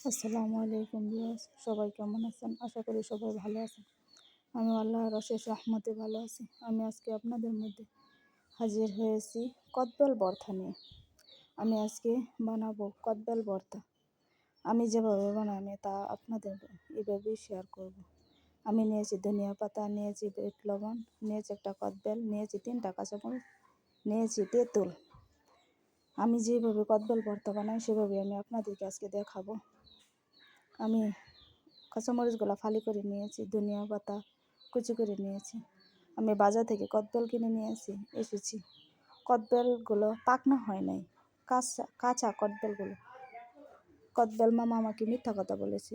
আসসালামু আলাইকুম বিয়াস সবাই কেমন আছেন? আশা করি সবাই ভালো আছেন। আমি আল্লাহ অশেষ রহমতে ভালো আছি। আমি আজকে আপনাদের মধ্যে হাজির হয়েছি কদবেল ভর্তা নিয়ে। আমি আজকে বানাবো কদবেল ভর্তা আমি যেভাবে বানাই তা আপনাদের এভাবেই শেয়ার করব। আমি নিয়েছি ধনিয়া পাতা, নিয়েছি বেট লবণ, নিয়েছি একটা কদবেল, নিয়েছি তিনটা কাঁচামরিচ, নিয়েছি তেঁতুল। আমি যেভাবে কদবেল ভর্তা বানাই সেভাবে আমি আপনাদেরকে আজকে দেখাবো। আমি কাঁচামরিচগুলো ফালি করে নিয়েছি, ধনিয়া পাতা কুচি করে নিয়েছি। আমি বাজার থেকে কদবেল কিনে নিয়েছি এসেছি। কদবেলগুলো পাকনা হয় নাই, কাঁচা কাঁচা কদবেলগুলো। কদবেল মামা আমাকে মিথ্যা কথা বলেছে।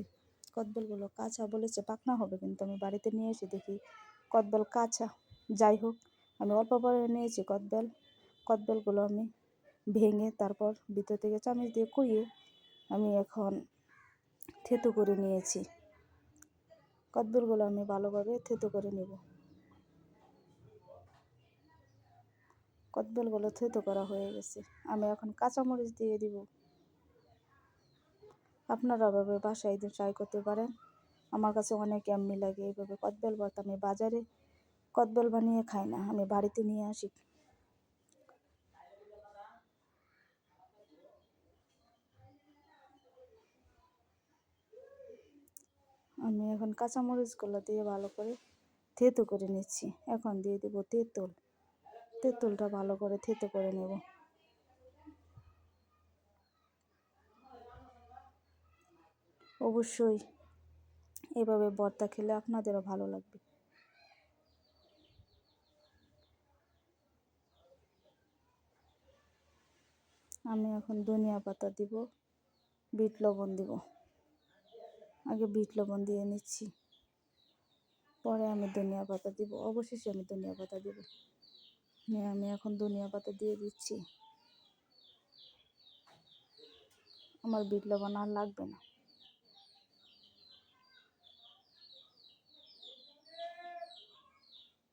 কদবেলগুলো কাঁচা বলেছে, পাকনা হবে কিন্তু আমি বাড়িতে নিয়ে এসে দেখি কদবেল কাঁচা। যাই হোক, আমি অল্প পরে নিয়েছি কদবেল। কদবেলগুলো আমি ভেঙে তারপর ভিতর থেকে চামচ দিয়ে কুড়িয়ে আমি এখন থেতো করে নিয়েছি। কদ্দুরগুলো আমি ভালোভাবে থেতো করে নেব। কদ্দুরগুলো থেতো করা হয়ে গেছে। আমি এখন কাঁচামরিচ দিয়ে দিব। আপনারা এভাবে বাসায় ট্রাই করতে পারেন। আমার কাছে অনেক এমনি লাগে। এইভাবে কদবেল ভর্তা আমি বাজারে কদবেল বানিয়ে খাই না। আমি বাড়িতে নিয়ে আসি। আমি এখন কাঁচামরিচগুলো দিয়ে ভালো করে থেতো করে নিচ্ছি। এখন দিয়ে দেবো তেঁতুল। তেঁতুলটা ভালো করে থেতো করে নেব। অবশ্যই এভাবে বর্তা খেলে আপনাদেরও ভালো লাগবে। আমি এখন ধনিয়া পাতা দিব, বিট লবণ দিব। আগে বিট লবণ দিয়ে নিচ্ছি। পরে আমি ধনিয়া পাতা দিব। অবশেষে আমি ধনিয়া পাতা দিব। আমি এখন ধনিয়া পাতা দিয়ে দিচ্ছি। আমার বিট লবণ আর লাগবে না।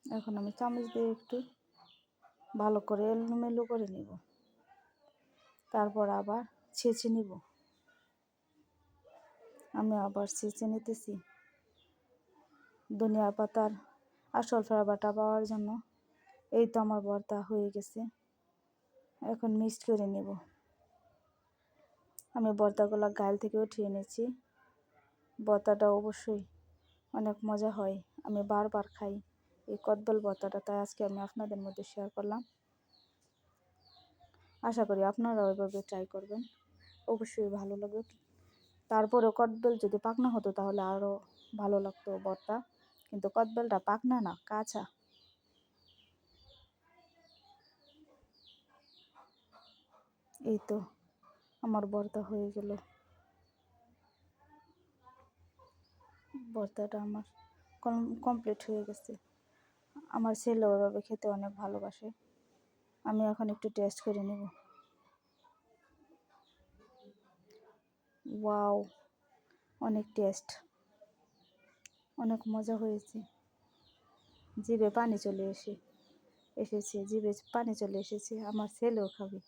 এখন আমি চামচ দিয়ে একটু ভালো করে এলোমেলো করে নিব। তারপর আবার ছেঁচে নিব। আমি আবার ছেঁচে নিতেছি। ধনিয়া পাতার আসল ফ্লেভারটা পাওয়ার জন্য। এই তো আমার ভর্তা হয়ে গেছে। এখন মিক্সড করে নেব। আমি ভর্তাগুলো গাল থেকে উঠিয়ে নিয়েছি। ভর্তাটা অবশ্যই অনেক মজা হয়। আমি বারবার খাই। এই কদ্দল ভর্তাটা তাই আজকে আমি আপনাদের মধ্যে শেয়ার করলাম। আশা করি আপনারাও এভাবে ট্রাই করবেন। অবশ্যই ভালো লাগবে। তারপরে কদবেল যদি পাকনা হতো তাহলে আরও ভালো লাগতো বরটা। কিন্তু কদবেলটা পাকনা না, কাঁচা। এই তো আমার বর্তা হয়ে গেল। বর্তাটা আমার কমপ্লিট হয়ে গেছে। আমার ছেলে ওইভাবে খেতে অনেক ভালোবাসে। আমি এখন একটু টেস্ট করে নেব। ওয়াও, অনেক টেস্ট। অনেক মজা হয়েছে। জিভে পানি চলে এসে, এসেছে, জিভে পানি চলে এসেছে, আমার ছেলেও খাবে।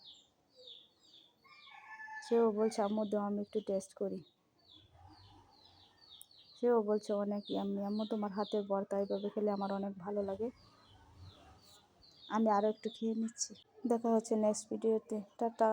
সেও বলছে, আম্মু দাও, আমি একটু টেস্ট করি। সেও বলছে, অনেক ইয়াম্মি আম্মু, তোমার হাতের বর্তা এইভাবে খেলে আমার অনেক ভালো লাগে। আমি আরও একটু খেয়ে নিচ্ছি। দেখা হচ্ছে নেক্সট ভিডিওতে টাটা।